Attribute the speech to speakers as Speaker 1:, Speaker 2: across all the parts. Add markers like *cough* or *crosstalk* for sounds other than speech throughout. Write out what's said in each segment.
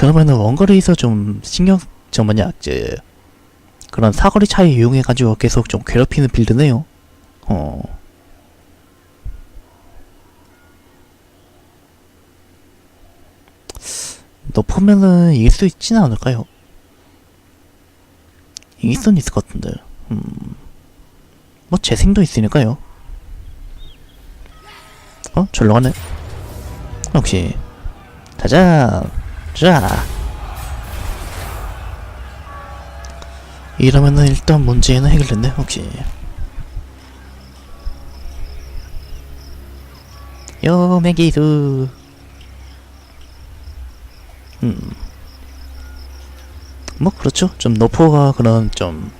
Speaker 1: 그러면은 원거리에서 좀 신경 저 뭐냐 저 그런 사거리 차이 이용해 가지고 계속 좀 괴롭히는 빌드네요. 어. 높으면은 이길 수 있지는 않을까요? 이길 수는 있을 것 같은데. 음. 뭐 재생도 있으니까요. 어? 절로 가네. 역시. 가자. 자. 이러면은 일단 문제는 해결됐네, 혹시. 요맹기수. 음. 뭐, 그렇죠. 좀, 노포가 그런 좀,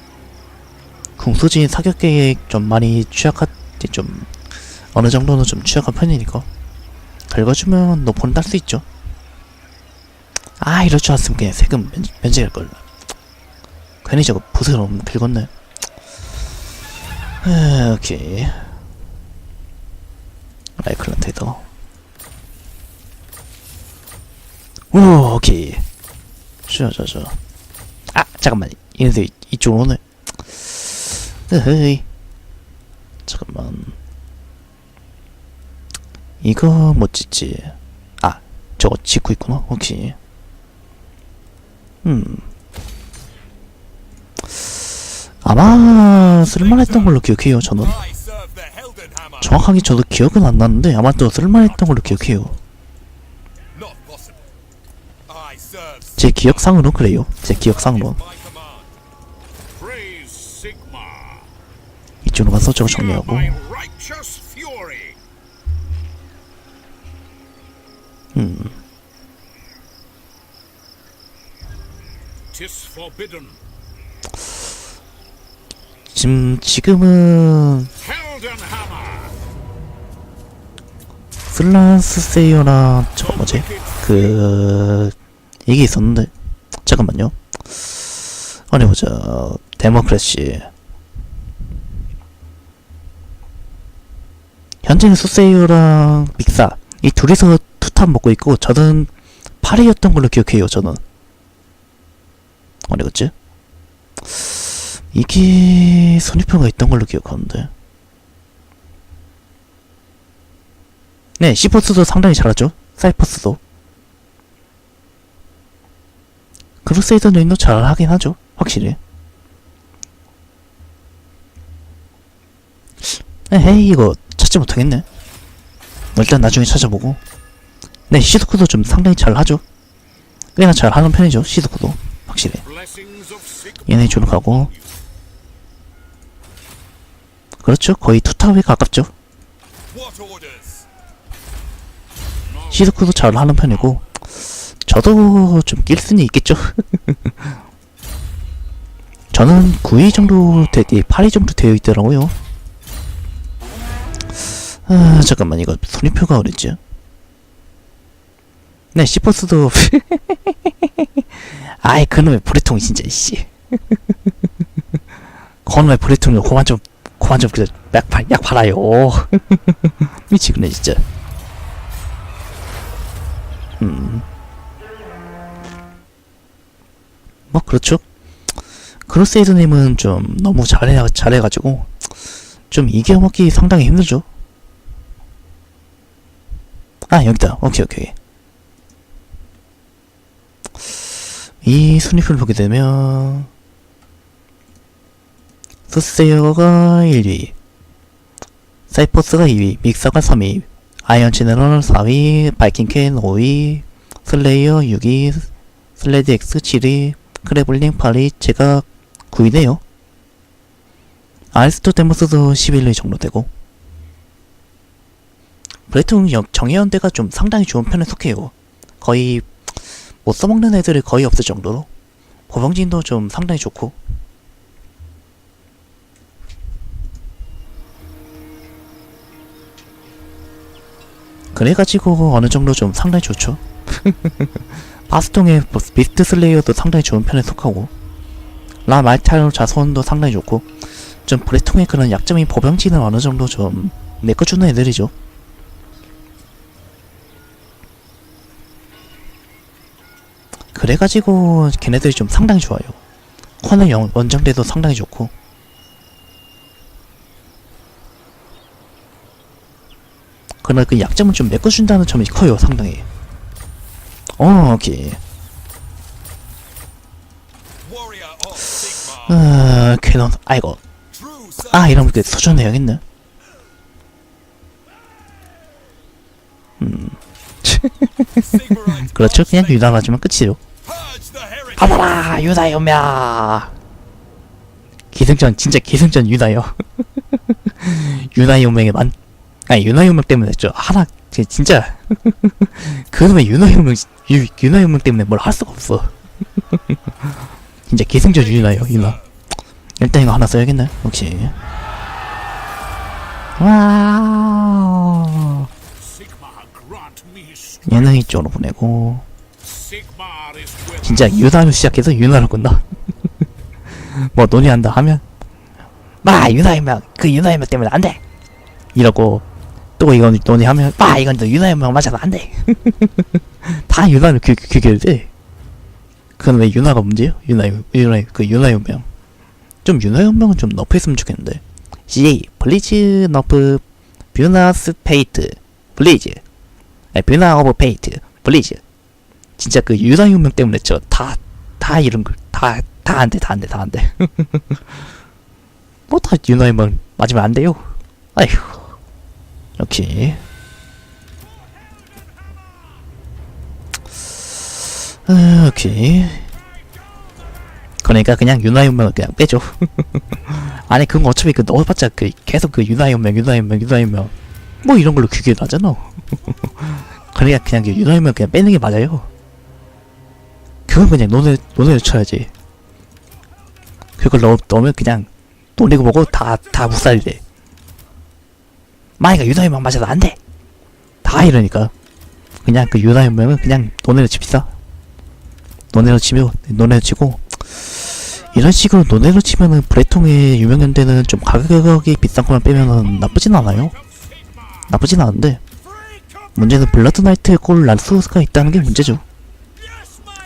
Speaker 1: 궁수진 사격계에 좀 많이 취약한, 좀, 어느 정도는 좀 취약한 편이니까. 긁어주면 노포는 딸 수 있죠. 아, 이럴 줄 알았으면 그냥 세금 면, 면제할 걸. 괜히 저거 너무 긁었네. 아, 오케이. 라이클란테더. 오, 오케이. 저, 저, 저. 아, 잠깐만. 얘네들 이- 이쪽으로 오네. 으헤이. 잠깐만. 이거 뭐 짓지? 아, 저거 짓고 있구나. 혹시. 음. 아마 쓸만했던 걸로 기억해요. 저는. 정확하게 저도 기억은 안 나는데 아마 또 쓸만했던 걸로 기억해요. 제 기억상으로 그래요. 제 기억상으로. 이쪽으로 가서 저거 정리하고. 음. 지금 지금은. 슬란스 세이어랑 저거 뭐지? 그 이게 있었는데 잠깐만요. 어디 보자. 데모크래시. 현재는 수세이어랑 믹사 이 둘이서 투탑 먹고 있고 저는 8위였던 걸로 기억해요. 저는 어디 갔지? 이게 손익표가 있던 걸로 기억하는데. 네, 시퍼스도 상당히 잘하죠. 사이퍼스도. 크루세이더 누인도 잘하긴 하죠. 확실히. 에헤이, 이거 찾지 못하겠네. 일단 나중에 찾아보고. 네, 시드쿠도 좀 상당히 잘하죠. 꽤나 잘하는 편이죠, 시드쿠도. 확실히. 얘네 쪽으로 가고. 그렇죠. 거의 투탑에 가깝죠. 시드쿠도 잘 하는 편이고 저도 좀 낄 수는 있겠죠 *laughs* 저는 9위 정도 되, 8위 정도 되어 있더라고요 아 잠깐만 이거 손익표가 어딨지 네 시퍼스도 *laughs* 아이 그놈의 브레통이 진짜 씨 그놈의 브레통이 그만 좀 그만 좀 그냥 약, 팔, 약 팔아요 *laughs* 미치겠네 진짜 음. 뭐 그렇죠. 크루세이드님은 좀 너무 잘해 잘해가지고 좀 이겨먹기 상당히 힘들죠. 아 여기다. 오케이 오케이. 이 순위표를 보게 되면 스세어가 1위, 사이퍼스가 2위, 믹서가 3위, 아이언 제너럴 4위, 바이킹캔 5위, 슬레이어 6위, 슬레드 X 7위, 크레블링 8위, 제가 9위네요. 아리스토 데모스도 11위 정도 되고. 브레통 정예연대가 좀 상당히 좋은 편에 속해요. 거의 못 써먹는 애들이 거의 없을 정도로. 고병진도 좀 상당히 좋고. 그래가지고 어느 정도 좀 상당히 좋죠. *laughs* 바스통의 뭐 미스트 슬레이어도 상당히 좋은 편에 속하고 라 말타르 자손도 상당히 좋고 좀 브레통의 그런 약점인 보병진은 어느 정도 좀 메꿔주는 애들이죠. 그래가지고 걔네들이 좀 상당히 좋아요. 커는 원정대도 상당히 좋고. 그러나 그 약점을 좀 메꿔준다는 점이 커요, 상당히. 어, 오케이. 아, 괜한, 아이고. 아, 이러면 그 소전해야겠네. 그렇죠. 그냥 유난하지만 끝이에요. 받아라 유나이오미야 기승전 진짜 기승전 유나이오 *laughs* 유나이오명에 만 아니 유나이오명 때문에 저 하나 진짜. 그놈의 유나이오명 유나이오명 때문에 뭘 할 수가 없어. *laughs* 진짜 기승전 유나이오 유나 일단 이거 하나 써야겠네 역시.
Speaker 2: 아아아아아아아아아아
Speaker 1: 진짜 유나로 시작해서 유나로 끝나. *laughs* 뭐 논의한다 하면 마 유나 인명 그 유나 인명 때문에 안 돼. 이러고 또 이건 논의하면 마 이건 또 유나 인명 맞아서 안 돼. *laughs* 다 유나로 귀, 귀결돼. 그왜 유나가 문제요? 유나 유나 그 유나 인명 좀 유나 인명은 좀 너프했으면 좋겠는데. CA 플리즈 너프 뷰나스 페이트 플리즈 아니 뷰나 오브 페이트 플리즈 진짜 그 유상혁명 때문에 저 다 다 이런 걸 다 다 안 돼 다 안 돼 다 안 돼. 뭐다 유나이만 맞으면 안 돼요. 아휴. 이렇게 아, 이렇게 그러니까 그냥 유나 연명을 그냥 빼줘 *laughs* 아니 그건 어차피 그 넣어봤자 그 계속 그 유나 연명 유나 연명 유나 연명 뭐 이런 걸로 규격이 나잖아. *laughs* 그러니까 그냥 그 유나 연명 그냥 빼는 게 맞아요. 그걸 그냥 논에, 논에 쳐야지. 그걸 넣, 넣으면 그냥 놀리고 보고 다, 다 무살이 돼. 마이가 유나이만 맞아도 안 돼! 다 이러니까. 그냥 그 유나이면은 그냥 논에로 칩시다. 논에로 치면, 논에로 치고, 이런 식으로 논외로 치면은 브레통의 유명한 데는 좀 가격이 비싼 것만 빼면은 나쁘진 않아요. 나쁘진 않은데 문제는 블러드 나이트의 골날 수가 있다는 게 문제죠.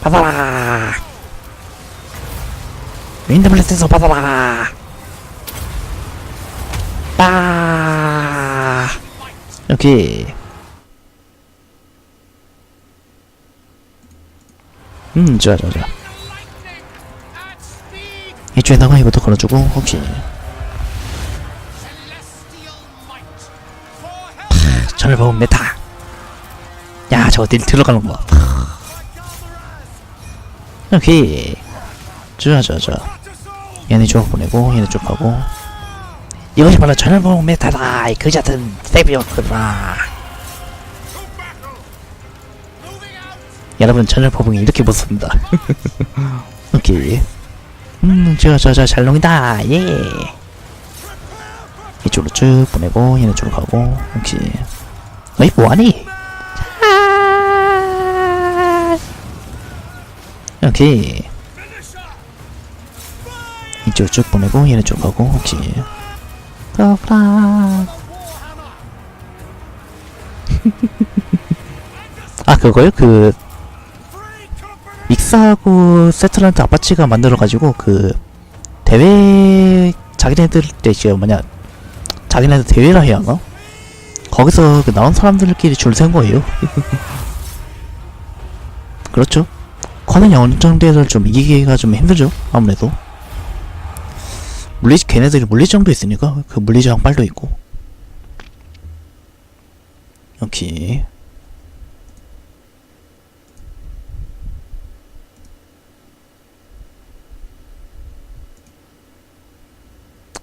Speaker 1: 받아라. 윈드블레스에서 받아라. 빠. 여기. 음 좋아 좋아 좋아. 이쪽에다가 이것도 걸어주고 혹시. 저를 보면 메타 야 저거 딜 들어가는 거 오케이. 좋아 좋아 좋아 얘네 쪽 보내고 얘네 쪽 가고. 이것이 바로 전열봉 메타다. 이 그자든 세비어크다 여러분 전열봉이 이렇게 못씁니다. *laughs* 오케이. 음 좋아 좋아 좋아 잘 농이다. 예. 이쪽으로 쭉 보내고 얘네 쪽으로 가고. 오케이. 어이 뭐하니 오케이 이쪽으로 쭉 보내고 얘네 쪽 가고 오케이 그렇구나 아 그거요? 그 믹스하고 세틀란트 아파치가 만들어가지고 그 대회 자기네들 때 이제 뭐냐 자기네들 대회라 해야 하나? 거기서 그 나온 사람들끼리 줄 센 거예요. *laughs* 그렇죠. 커는 어느 정도에서 좀 이기기가 좀 힘들죠. 아무래도. 물리 걔네들이 물리정도 있으니까 그 물리저항 빨도 있고. 오케이.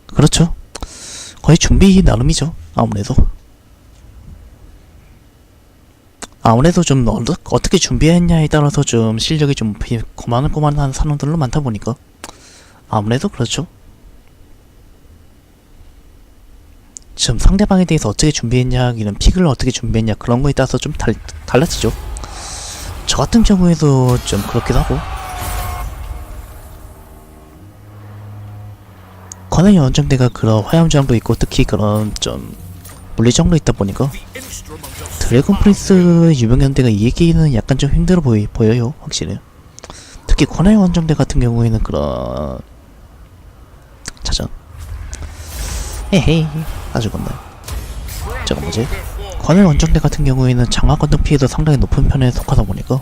Speaker 1: 그렇죠. 거의 준비 나름이죠. 아무래도. 아무래도 좀 어, 어떻게 준비했냐에 따라서 좀 실력이 좀 비- 고만고만한 사람들로 많다 보니까 아무래도 그렇죠. 지금 상대방에 대해서 어떻게 준비했냐, 이런 픽을 어떻게 준비했냐 그런 거에 따라서 좀 달, 달라지죠. 저 같은 경우에도 좀 그렇기도 하고 권한이 연정대가 그런 화염장도 있고 특히 그런 좀 물리정도 있다 보니까 드래곤 프린스 유명연대가 이 얘기는 약간 좀 힘들어 보이, 보여요 확실히. 특히 권하의 원정대 같은 경우에는 그런 자전. 에헤이 아주 건네 저거 뭐지? 권하의 원정대 같은 경우에는 장화 건등 피해도 상당히 높은 편에 속하다 보니까.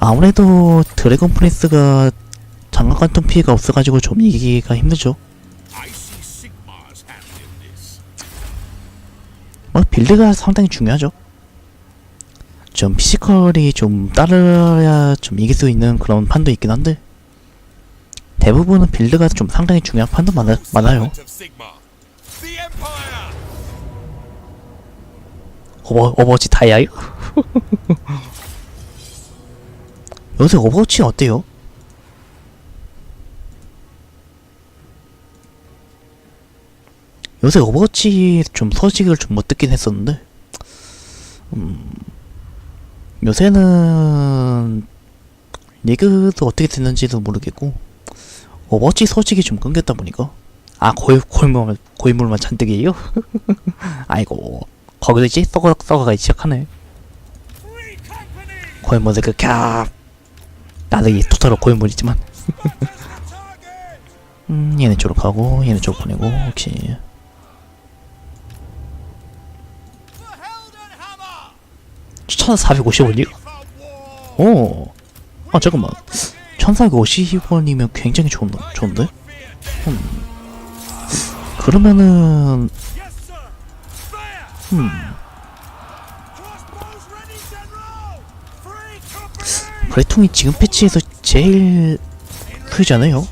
Speaker 1: 아무래도 드래곤 프린스가 장화 건등 피해가 없어가지고 좀 이기기가 힘들죠 뭐 빌드가 상당히 중요하죠. 좀 피지컬이 좀 따라야 좀 이길 수 있는 그런 판도 있긴 한데 대부분은 빌드가 좀 상당히 중요한 판도 많아, 많아요. 오버 오버워치 다이아요? *laughs* 요새 오버워치 어때요? 요새 오버워치 좀 소식을 좀 못 듣긴 했었는데 음 요새는 리그도 어떻게 됐는지도 모르겠고 오버워치 소식이 좀 끊겼다 보니까 아 고일 고일물 고일물만 잔뜩이에요? *laughs* 아이고 거기서 이제 썩어 썩어가 시작하네. 고인물 그 캬. 나도 이 토탈로 고인물이지만. *laughs* 음 얘네 쪽으로 가고 얘네 쪽 보내고 오케 1450원이요?
Speaker 3: For war.
Speaker 1: 오. 아 잠깐만. 1450원이면 굉장히 좋은 좋은데? 음. 그러면은. 음. 브레통이 지금 패치에서 제일 크잖아요.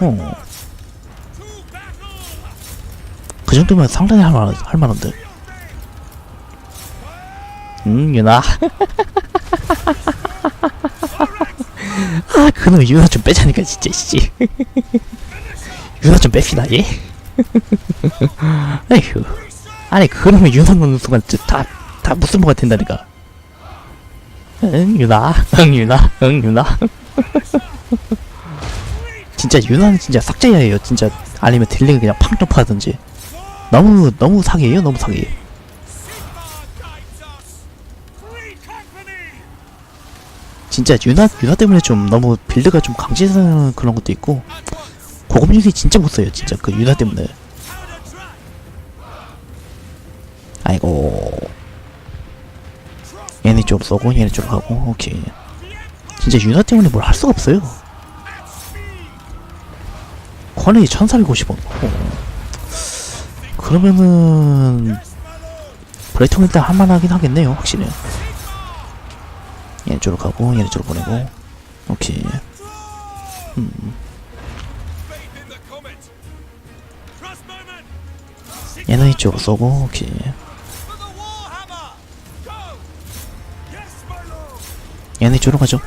Speaker 1: 어. 그 정도면 상당히 할만 할 만한데. 음 유나. 아 그놈 유나 좀 빼자니까 진짜 씨. 유나 좀 뺍시다 예. 에휴. 아니 그놈의 유나 넣는 순간 다 다 무슨 뭐가 된다니까. 응 유나, 응 유나, 응 유나. 진짜 유나는 진짜 삭제야예요 진짜 아니면 딜링 그냥 팡 점프하든지. 너무 너무 사기예요 너무 사기. 진짜 유나 유나 때문에 좀 너무 빌드가 좀 강제되는 그런 것도 있고 고급률이 진짜 못 써요 진짜 그 유나 때문에. 아이고 얘네 쪽 쏘고 얘네 쪽 하고 오케이. 진짜 유나 때문에 뭘 할 수가 없어요. 퀄이 1450원. 그러면은 브레이통 일단 할만하긴 하겠네요 확실히. 얘네 쪽으로 가고 얘네 쪽으로 보내고 오케이.
Speaker 3: Moment.
Speaker 1: 얘는 이쪽으로 쏘고 오케이. 얘네 쪽으로 가죠.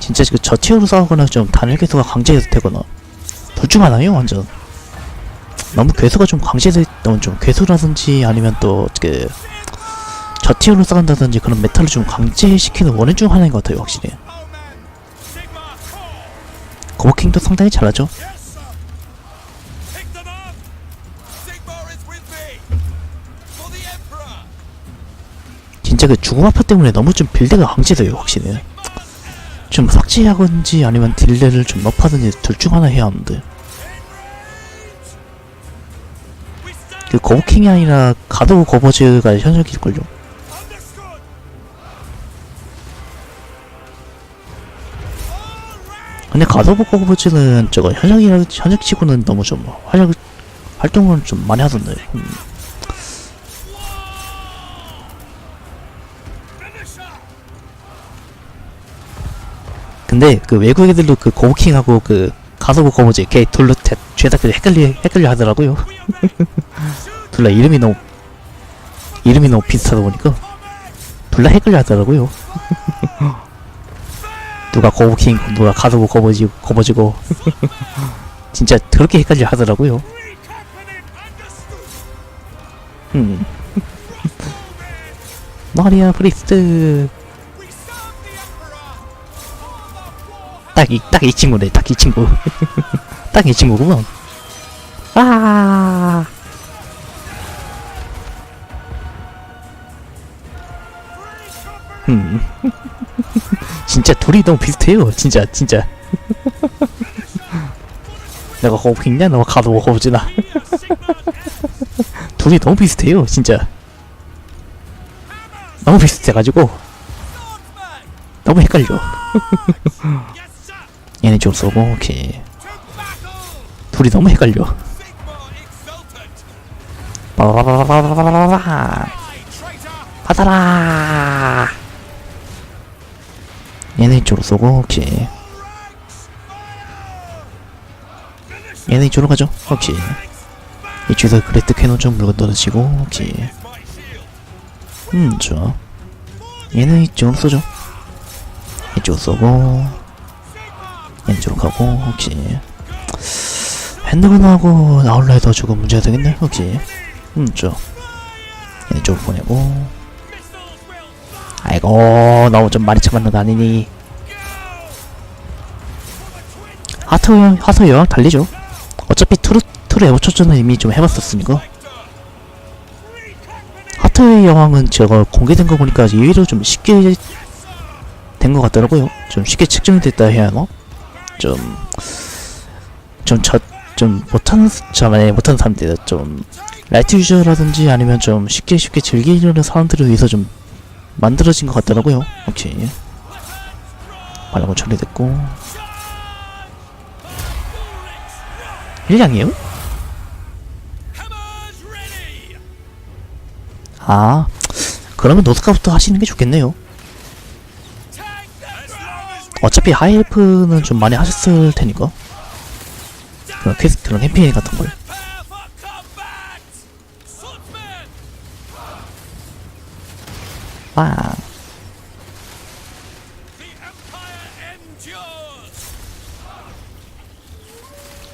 Speaker 1: 진짜 그 저티어로 싸우거나 좀 단일 괴수가 강제되거나 둘중 하나요 완전. 너무 괴수가 좀 강제되면 좀 괴수라든지 아니면 또그 저티어로 싸운다든지 그런 메탈을 좀 강제시키는 원인 중 하나인 것 같아요 확실히. 고버킹도 상당히 잘하죠. 진짜 그 아파 때문에 너무 좀 빌드가 강제돼요 확실히. 좀 삭제하든지 아니면 딜레를 좀 업하든지 둘 중 하나 해야 하는데. 그 거부킹이 아니라 가도 거버즈가 현역일걸요. 근데 가도 거버즈는 저거 현역이라 현역치고는 너무 좀 활약 활동을 좀 많이 하던데. 음. 근데 그 외국 애들도 그 거부킹하고 그 가도 거버즈 걔 둘로 대- 죄다 그 헷갈리 헷갈려 하더라고요. *laughs* 둘 다 이름이 너무 이름이 너무 비슷하다 보니까 둘 다 헷갈려 하더라고요. *laughs* 누가 거북킹, 누가 가두고 거버지고, 거버지고. 진짜 그렇게 헷갈려 하더라고요. 음. *laughs* 마리아 프리스트. 딱 이, 딱 이 친구네, 딱 이 친구. *laughs* 딱 이 친구구만. 아. 음. *laughs* 진짜 둘이 너무 비슷해요. 진짜 진짜. *laughs* 내가 거북이냐? 너가 가도 거북이나. *laughs* 둘이 너무 비슷해요. 진짜. 너무 비슷해가지고 너무 헷갈려. 얘네 좀 쏘고 오케이. 둘이 너무 헷갈려.
Speaker 3: Traitor.
Speaker 1: 받아라. 얘네 이쪽으로 쏘고 오케이. 얘네 이쪽으로 가죠. 오케이. 이쪽에서 그레트 캐논 좀 물건 떨어지고 오케이. 음 좋아. 얘는 이쪽으로 쏘죠. 이쪽으로 쏘고 얘 이쪽으로 가고 오케이. 핸드건하고 아웃라이더 주고 문제가 되겠네. 오케이. 음 좋아. 얘 이쪽으로 보내고. 아이고 너무 좀 많이 참았는 거 아니니. 하트 하트 여왕 달리죠. 어차피 투르 투르 에버초전은 이미 좀 해봤었으니까. 하트 여왕은 제가 공개된 거 보니까 의외로 좀 쉽게 된 것 같더라고요. 좀 쉽게 측정이 됐다 해야 하나? 좀좀저좀 못하는 저만에 못하는 사람들 좀 라이트 유저라든지 아니면 좀 쉽게 쉽게 즐기려는 사람들을 위해서 좀 만들어진 것 같더라고요. 오케이. 말라고 처리됐고. 일량이에요?
Speaker 3: Hammers ready.
Speaker 1: 아, 그러면 노스카부터 하시는 게 좋겠네요. 어차피 하이엘프는 좀 많이 하셨을 테니까. 그런 퀘스트, 그런 캠페인 같은 걸. 빵.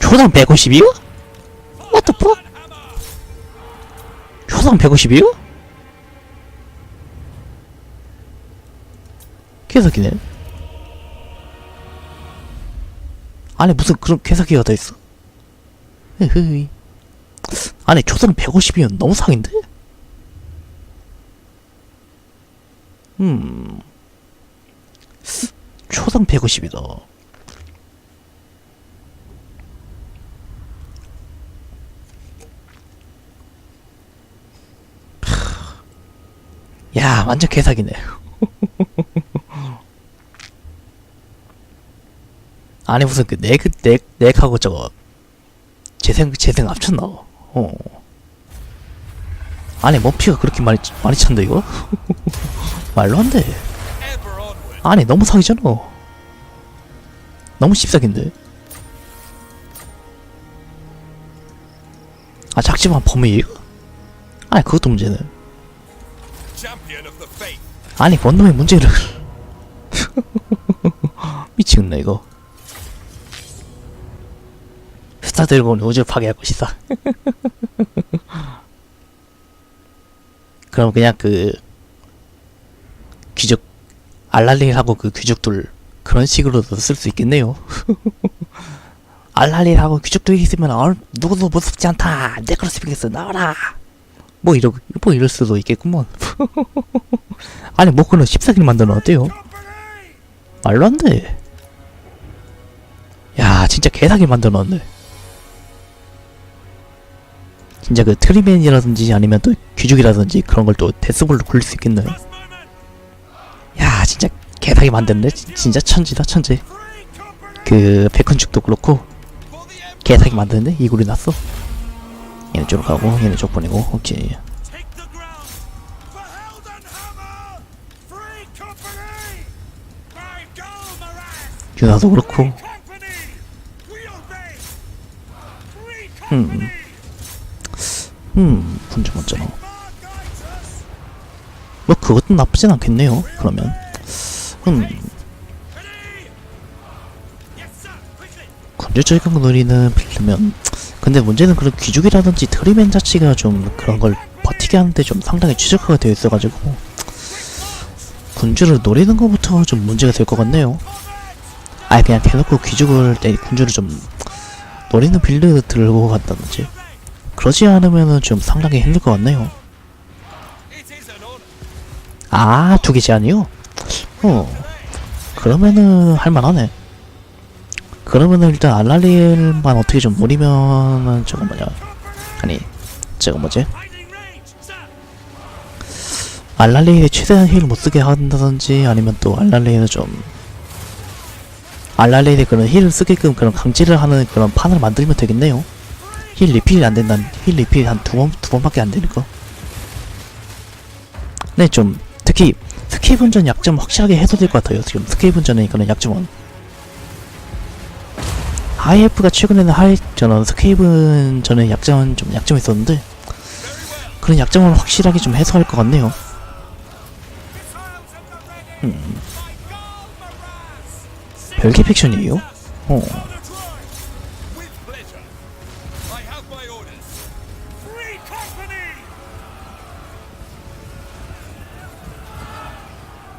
Speaker 1: 초당 150이요? What the fuck? 초당 150이요? 개사기네. 아니 무슨 그런 개사기가 다 있어? 헤헤이. 아니 초당 150이면 너무 상인데? 음. 초당 150이다. 야, 완전 개사기네. *laughs* 아니 무슨 그 넥, 넥, 넥하고 저거 재생 재생 합쳤나? 어. 아니 머피가 그렇게 많이 많이 찬다 이거? *laughs* 말로 안 돼. 아니 너무 사기잖아. 너무 씹사기인데. 아 작지만 범위 아니 그것도 문제네. 아니 뭔 놈의 문제를 *laughs* 미치겠네 이거 스타 들고는 우주를 파괴할 것이다 *laughs* 그럼 그냥 그 귀족 알랄릴하고 그 귀족들 그런 식으로도 쓸 수 있겠네요 *laughs* 알랄릴하고 귀족들이 있으면 어, 누구도 무섭지 않다 네크로스피겠어 나와라 뭐 이러 뭐 이럴 수도 있겠구먼 *laughs* 아니 뭐 그런 14길 만들면 어때요? 말로 안 돼. 야 진짜 개사기 만들어놨네. 진짜 그 트리맨이라든지 아니면 또 귀족이라든지 그런 걸 또 데스볼로 굴릴 수 있겠네.
Speaker 3: Last moment.
Speaker 1: 야 진짜 만들네. 진- 진짜 천지다
Speaker 3: company.
Speaker 1: 그 백헌축도 그렇고. 개사기 만드는데 이골이 났어. 얘네 쪽으로 가고 얘네 쪽 보내고 오케이. 유나도 그렇고. 음
Speaker 3: Sigma guides us.
Speaker 1: 뭐 그것도 나쁘진 않겠네요 그러면. 음. 군주적인 노리는 빌리면 근데 문제는 그런 귀족이라든지 트리맨 자체가 좀 그런 걸 버티게 하는데 좀 상당히 최적화가 되어 있어가지고. 군주를 노리는 것부터 좀 문제가 될 것 같네요. 아예 그냥 대놓고 귀족을 내 군주를 좀 노리는 빌드 들고 간다든지. 그러지 않으면은 좀 상당히 힘들 것 같네요 아 두 개 제한이요? 어 그러면은 할만하네 그러면은 일단 알랄리엘만 어떻게 좀 노리면은 저거 뭐냐 아니 저거 뭐지. 알랄리엘이 최대한 힐을 못쓰게 한다든지 아니면 또 알랄리엘은 좀 알랄리엘이 그런 힐을 쓰게끔 그런 강제를 하는 그런 판을 만들면 되겠네요 힐 리필이 안 된다는 힐 리필이 한 두 번 두 번밖에 안 되니까 네좀 특히 스케이프 운전 약점 확실하게 해소될 것 같아요. 지금 스케이프 운전의 그런 약점은 IF가 최근에는 하이 저는 스케이프 전의 약점은 좀 약점이 있었는데 그런 약점을 확실하게 좀 해소할 것 같네요. 음. 별개 픽션이에요? 어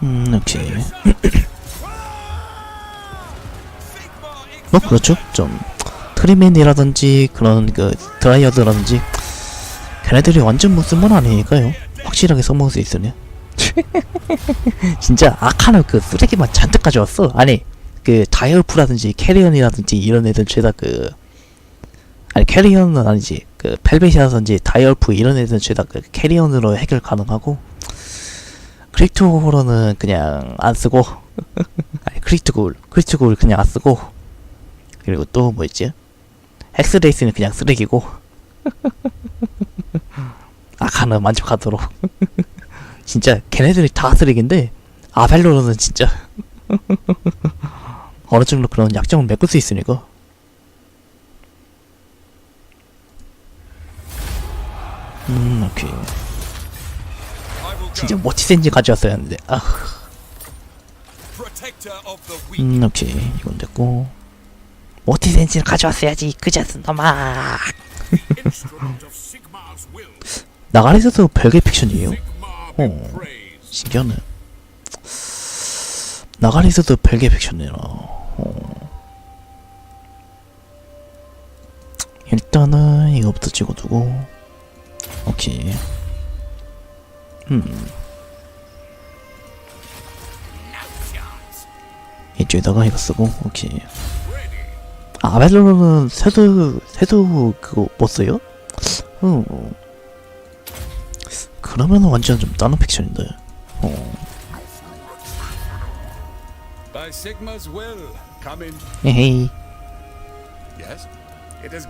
Speaker 1: 음, 오케이.
Speaker 3: Sigma *clears throat*
Speaker 1: 뭐 그렇죠. 좀 트리맨이라든지 그런 그 드라이어드라든지 걔네들이 완전 못쓴건 아니니까요. 확실하게 써먹을 수 있으니. *laughs* 진짜 아카는 그 쓰레기만 잔뜩 가져왔어. 아니 그 다이얼프라든지 캐리언이라든지 이런 애들 죄다 그 아니 캐리언은 아니지 그 펠벳이라든지 다이얼프 이런 애들은 죄다 그 캐리언으로 해결 가능하고 크리토호로는 그냥 안 쓰고 *laughs* 아니 크리트골 크리트골 그냥 안 쓰고 그리고 또 뭐 있지? 헥스레이스는 그냥 쓰레기고. *laughs* 아카는 만족하도록. *laughs* 진짜 걔네들이 다 쓰레기인데 아벨로는 진짜 어느 정도 그런 약점을 메꿀 수 있으니까. 음 오케이 진짜. 모티센지 가져왔어야 했는데 아. 음, 오케이. 이건 됐고. 모티센치를 가져왔어야지. 그자스
Speaker 2: Sigmar's will.
Speaker 1: 나가리스도 별개 픽션이에요. 어. 신기하네. 나가리스도 별개 픽션이라. 어. 일단은 이거부터 찍어두고. 오케이. 음. 이쪽에다가 이거 쓰고, 오케이. 아, 아벨로는 새도 새도 그거 못 써요? 어. 그러면은 완전 좀 다른 픽션인데. 어. 에헤이.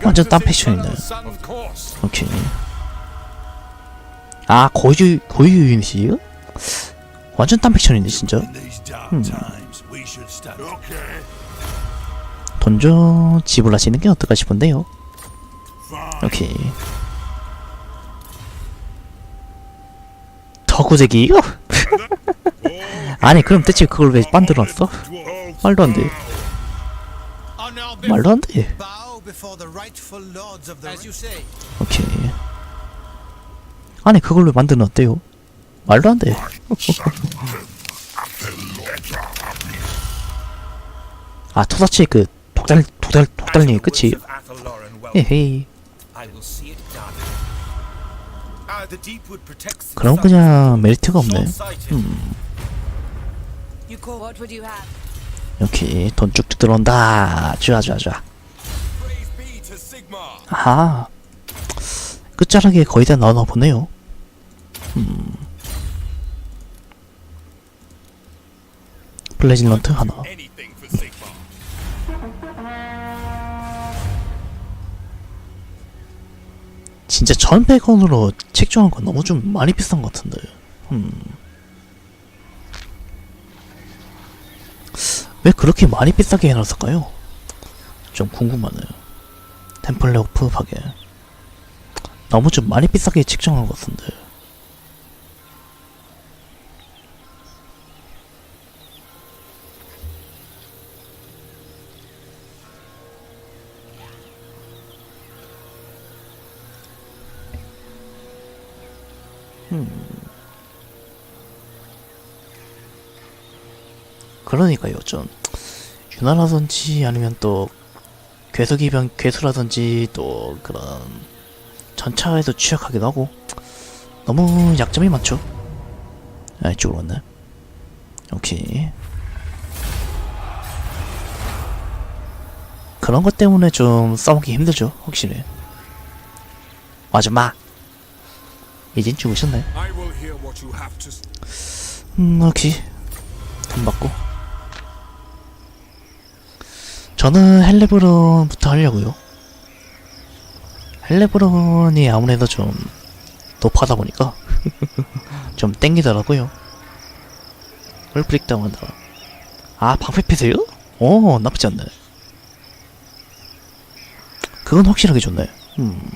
Speaker 1: 완전 딴
Speaker 2: course.
Speaker 1: 오케이. 아 고유 고유 유닛이에요? 완전 딴 픽션인데 진짜. Hmm. 돈좀 지불하시는 게 어떨까 싶은데요. 오케이. 더구제기요? 아니 그럼 대체 그걸 왜 만들어놨어? 말도 안 돼. 말도 안 돼. 오케이. 아니 그걸 왜 만들어놨대요? 말도 안 돼. 아 토사치 그 독달 독달 독달님 끝이. 에헤이.
Speaker 3: Ah.
Speaker 1: 그럼 그냥 메리트가 없네.
Speaker 4: Have?
Speaker 1: 오케이 돈 쭉쭉 들어온다. 좋아 좋아 좋아. 아하. 끝자락에 거의 다 나오나 보네요. 음. 플래질런트 하나. 진짜 1100원으로 책 정한 건 너무 좀 많이 비싼 것 같은데. 음. 왜 그렇게 많이 비싸게 해놨을까요? 좀 궁금하네요. 템플레 오프 파괴. 너무 좀 많이 비싸게 측정한 것 같은데 음. 그러니까요 좀 유나라든지 아니면 또 괴수기병 괴수라든지 또 그런 전차에도 취약하기도 하고 너무 약점이 많죠. 아 이쪽으로 왔네. 오케이. 그런 것 때문에 좀 싸우기 힘들죠 확실히. 마지막! 이젠
Speaker 2: s-
Speaker 1: 음, 오케이. 돈 받고. 저는 헬레브론부터 하려고요. 헬레브론이 아무래도 좀 높아다 보니까 *laughs* 좀 땡기더라고요. 홀프릭 당한다. 아, 방패피세요? 오, 나쁘지 않네. 그건 확실하게 좋네. 음.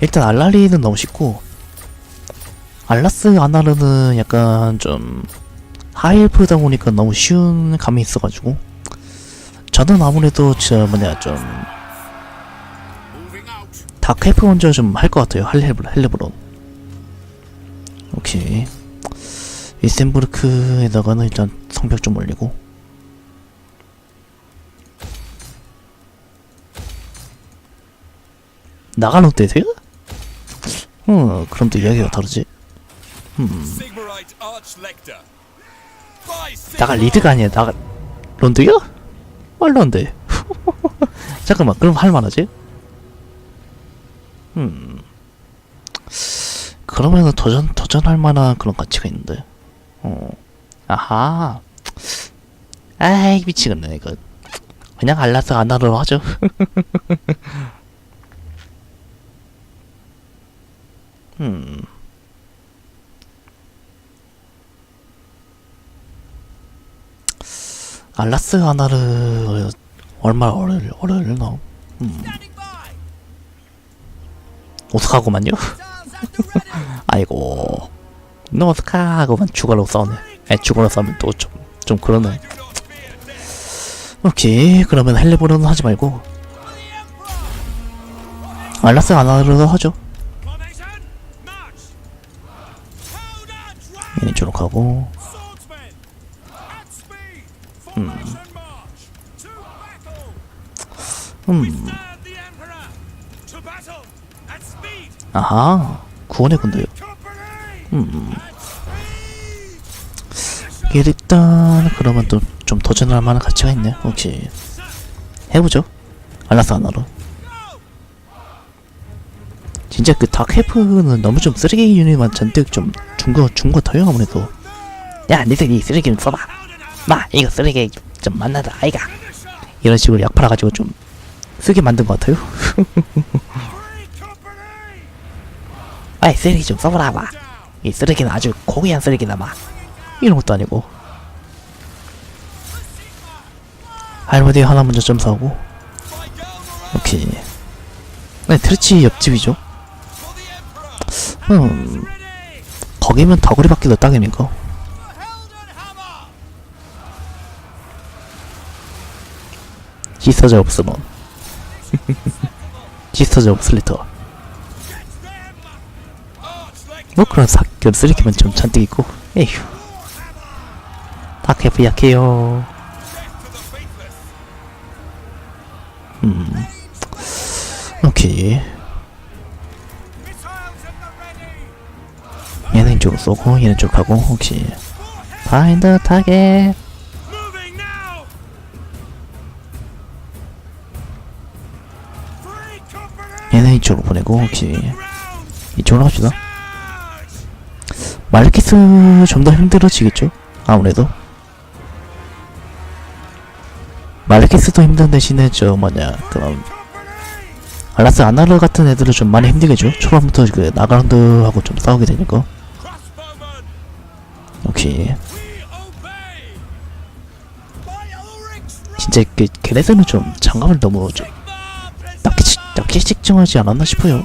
Speaker 1: 일단 알라리는 너무 쉽고 알라스 아나르는 약간 좀 하이엘프다 보니까 너무 쉬운 감이 있어가지고 저는 아무래도 저 뭐냐 좀. 다크해프 먼저 좀할 것 같아요 헬레브 헬레브론 오케이 이센부르크에다가는 일단 성벽 좀 올리고 나가는 때세요? 음 그럼 또 이야기가 다르지.
Speaker 3: By
Speaker 1: 나가! 리드가 아니야 나가 런드요? 말도 안 돼 잠깐만 그럼 할만하지? 음 그러면은 도전 도전할 만한 그런 가치가 있는데 어 아하 아이 미치겠네 이거 그냥 알라스 아나로 하죠 음 알라스 하나를 얼마나 어려울나
Speaker 5: Standing by.
Speaker 1: 오스카고만요. 아이고 너 오스카고만 죽어로 싸우네 에 죽어로 싸우면 또 좀 좀 그러네. 오케이 그러면 헬레브로는 하지 말고 알라스 하나로 하죠
Speaker 3: Formation, march! Hold on, drag!
Speaker 1: 얘네 쪽으로 가고
Speaker 3: battle!
Speaker 1: 음 아하
Speaker 3: Company!
Speaker 1: 음
Speaker 3: At speed!
Speaker 1: 일단 그러면 또 좀 도전할 만한 가치가 있네 오케이 해보죠 알라스 하나로 진짜 그 다크해프는 너무 좀 쓰레기 유닛만 잔뜩 좀 준거 준거 더요 아무래도 야 니들 이 쓰레기 좀 써봐 마 이거 쓰레기 좀 만나다 아이가 이런 식으로 약 팔아가지고 좀 쓰게 만든 것 같아요! *laughs* 아이 쓰레기 좀 써보라 마 이 쓰레기는 아주 고귀한 쓰레기다 마 이런 것도 아니고 할머니 하나 먼저 좀
Speaker 3: Morale
Speaker 1: 오케이 네 트리치 옆집이죠! 음! 거기면 다구리 받기도 딱이니까! 지스터즈 없으면 지스터즈 없슬리터 뭐 그런 사, 그런 쓰레기만 좀 잔뜩 있고 에휴 다크해프 약해요! 음 오케이! 얘는 이쪽으로 쏘고 얘는 쪽 가고 오케이 파인더 타겟! 얘는 이쪽으로 보내고
Speaker 3: Ground!
Speaker 1: 이쪽으로 갑시다! 말레키스 좀 더 힘들어지겠죠 아무래도 말레키스도 힘든 대신에 저 뭐냐
Speaker 3: Company!
Speaker 1: 알라스 아나르 같은 애들은 좀 많이 힘들겠죠 초반부터 그 나가란드하고 좀 싸우게 되니까
Speaker 3: right!
Speaker 1: 진짜 그 걔네들은 좀 장갑을 너무 좀 치- 딱히 측정하지 않았나 싶어요